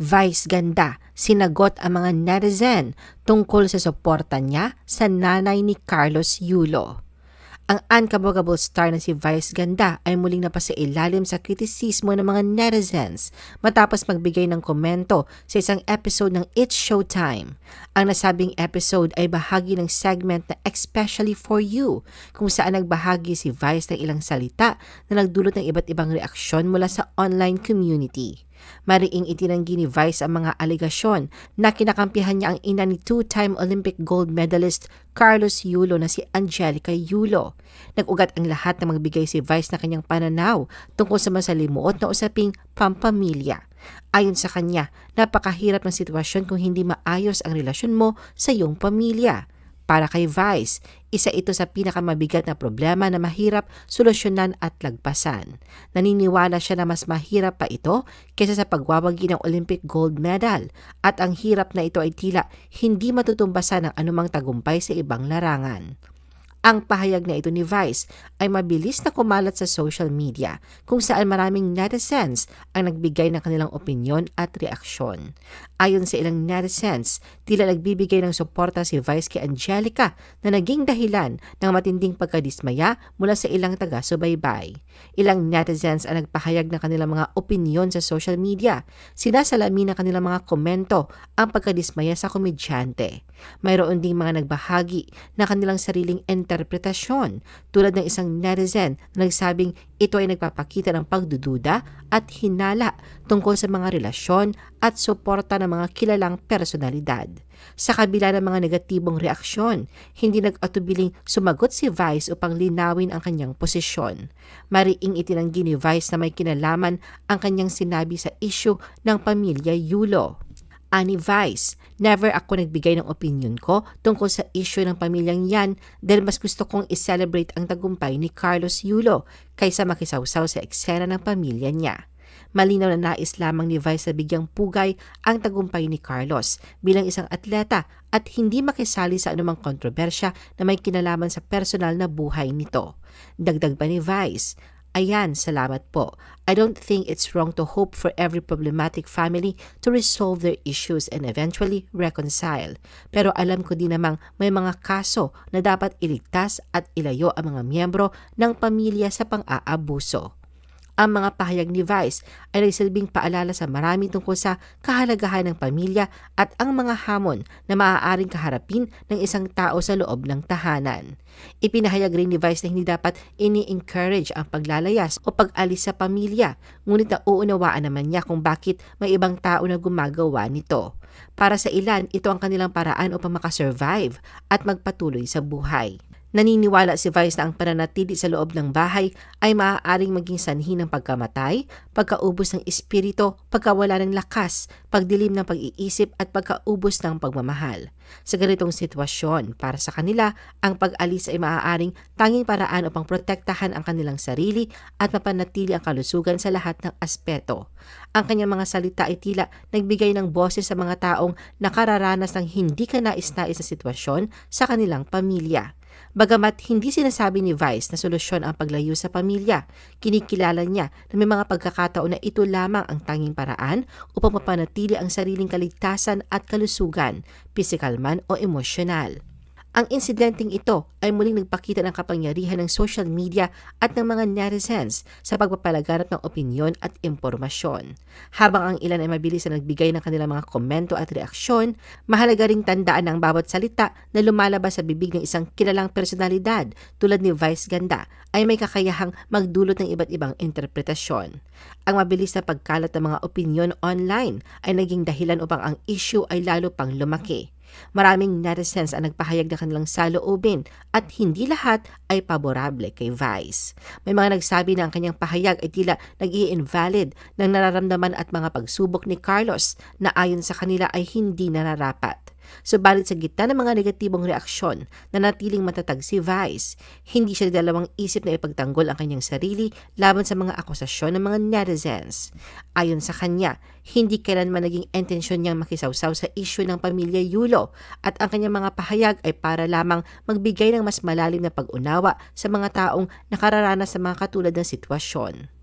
Vice ganda, sinagot ang mga netizen tungkol sa suporta niya sa nanay ni Carlos Yulo. Ang unkabogable star na si Vice Ganda ay muling napasailalim sa kritisismo ng mga netizens matapos magbigay ng komento sa isang episode ng It's Showtime. Ang nasabing episode ay bahagi ng segment na Especially For You kung saan nagbahagi si Vice ng ilang salita na nagdulot ng iba't ibang reaksyon mula sa online community. Mariing itinanggi ni Vice ang mga alegasyon na kinakampihan niya ang ina ni two-time Olympic gold medalist Carlos Yulo na si Angelica Yulo. Nag-ugat ang lahat na magbigay si Vice na kanyang pananaw tungkol sa masalimuot na usaping pampamilya. Ayon sa kanya, napakahirap ng sitwasyon kung hindi maayos ang relasyon mo sa iyong pamilya. Para kay Vice, isa ito sa pinakamabigat na problema na mahirap solusyonan at lagpasan. Naniniwala siya na mas mahirap pa ito kaysa sa pagwawagi ng Olympic gold medal at ang hirap na ito ay tila hindi matutumbasan ng anumang tagumpay sa ibang larangan. Ang pahayag na ito ni Vice ay mabilis na kumalat sa social media kung saan maraming netizens ang nagbigay ng kanilang opinyon at reaksyon. Ayon sa ilang netizens, tila nagbibigay ng suporta si Vice kay Angelica na naging dahilan ng matinding pagkadismaya mula sa ilang taga-subaybay. Ilang netizens ang nagpahayag ng kanilang mga opinyon sa social media. Sinasalamin ng kanilang mga komento ang pagkadismaya sa komedyante. Mayroon ding mga nagbahagi na kanilang sariling interpretasyon tulad ng isang netizen na nagsabing ito ay nagpapakita ng pagdududa at hinala tungkol sa mga relasyon at suporta ng mga kilalang personalidad. Sa kabila ng mga negatibong reaksyon, hindi nag-atubiling sumagot si Vice upang linawin ang kanyang posisyon. Mariing itinanggi ni Vice na may kinalaman ang kanyang sinabi sa issue ng pamilya Yulo. Ani Vice, never ako nagbigay ng opinion ko tungkol sa issue ng pamilyang yan dahil mas gusto kong i-celebrate ang tagumpay ni Carlos Yulo kaysa makisawsaw sa eksena ng pamilya niya. Malinaw na nais lamang ni Vice na bigyang pugay ang tagumpay ni Carlos bilang isang atleta at hindi makisali sa anumang kontrobersya na may kinalaman sa personal na buhay nito. Dagdag pa ni Vice, Ayan, salamat po. I don't think it's wrong to hope for every problematic family to resolve their issues and eventually reconcile. Pero alam ko din namang may mga kaso na dapat iligtas at ilayo ang mga miyembro ng pamilya sa pang-aabuso. Ang mga pahayag ni Vice ay nagsilbing paalala sa marami tungkol sa kahalagahan ng pamilya at ang mga hamon na maaaring kaharapin ng isang tao sa loob ng tahanan. Ipinahayag rin ni Vice na hindi dapat ini-encourage ang paglalayas o pag-alis sa pamilya, ngunit nauunawaan naman niya kung bakit may ibang tao na gumagawa nito. Para sa ilan, ito ang kanilang paraan upang makasurvive at magpatuloy sa buhay. Naniniwala si Vice na ang pananatili sa loob ng bahay ay maaaring maging sanhi ng pagkamatay, pagkaubos ng espiritu, pagkawala ng lakas, pagdilim ng pag-iisip at pagkaubos ng pagmamahal. Sa ganitong sitwasyon, para sa kanila, ang pag-alis ay maaaring tanging paraan upang protektahan ang kanilang sarili at mapanatili ang kalusugan sa lahat ng aspeto. Ang kanyang mga salita ay tila nagbigay ng boses sa mga taong nakararanas ng hindi ka nais-nais na sitwasyon sa kanilang pamilya. Bagamat hindi sinasabi ni Vice na solusyon ang paglayo sa pamilya, kinikilala niya na may mga pagkakataon na ito lamang ang tanging paraan upang mapanatili ang sariling kaligtasan at kalusugan, pisikal man o emosyonal. Ang insidenteng ito ay muling nagpakita ng kapangyarihan ng social media at ng mga netizens sa pagpapalaganap ng opinyon at impormasyon. Habang ang ilan ay mabilis na nagbigay ng kanilang mga komento at reaksyon, mahalaga ring tandaan ng bawat salita na lumalabas sa bibig ng isang kilalang personalidad tulad ni Vice Ganda ay may kakayahang magdulot ng iba't ibang interpretasyon. Ang mabilis na pagkalat ng mga opinyon online ay naging dahilan upang ang issue ay lalo pang lumaki. Maraming netizens ang nagpahayag ng kanilang saloobin at hindi lahat ay paborable kay Vice. May mga nagsabi na ang kanyang pahayag ay tila nag invalid ng nararamdaman at mga pagsubok ni Carlos na ayon sa kanila ay hindi nararapat. Subalit sa gitna ng mga negatibong reaksyon na natiling matatag si Vice, hindi siya dalawang isip na ipagtanggol ang kanyang sarili laban sa mga akusasyon ng mga netizens. Ayon sa kanya, hindi kailanman naging intensyon niyang makisawsaw sa isyu ng pamilya Yulo at ang kanyang mga pahayag ay para lamang magbigay ng mas malalim na pag-unawa sa mga taong nakararanas sa mga katulad ng sitwasyon.